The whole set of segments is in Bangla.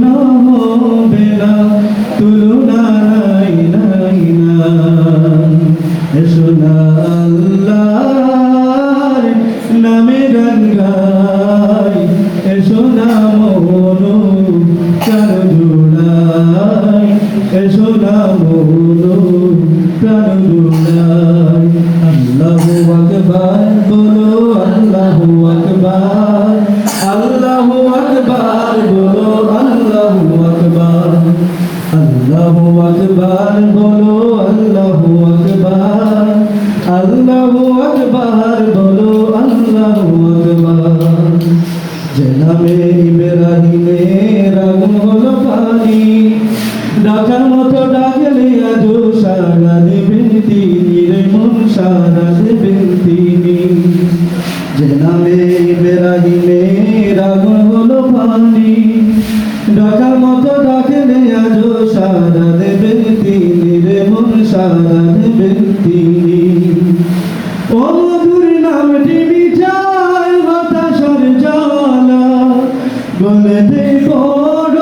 না হবে না তুলনা নাই নাই না এসো না আল্লাহর নামে গান গাই এসো না মনো চার জোড়াই। এসো না মনো প্রাণ জোড়াই। আল্লাহু আকবার, বলো আল্লাহু আকবার। আল্লাহু আকবার, বলো আল্লাহু আকবার। আল্লাহু আকবার, বলো আল্লাহু আকবার। জনাবে ইব্রাহিমের আগুন হলো পানি। ডাকার মতো ডাকলে আজও সারা দেবেন তিনি, রে মন সারা দেবেন তিনি। ইব্রাহিমের আগুন হলো পানি। ডাকার দেবেন তিনি মধুর নামটি বিচার হতাশার জ্বালা। গলেতে বড়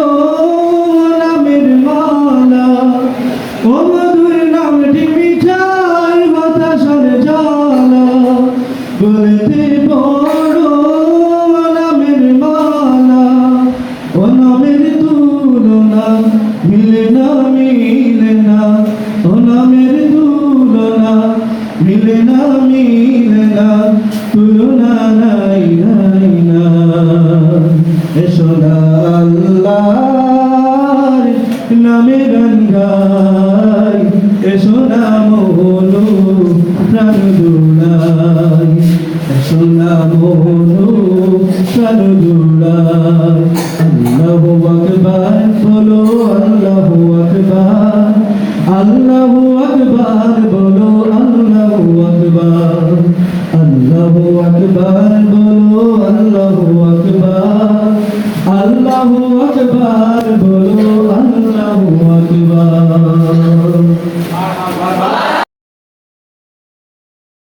বনু প্রাণ জুড়ায় আল্লাহ আকবার, বলো আল্লাহ আকবার আল্লাহ আকবার বলো আল্লাহ আকবার আল্লাহ আকবার, বলো আল্লাহ আকবার। আল্লাহ আকবার বলো আল্লাহ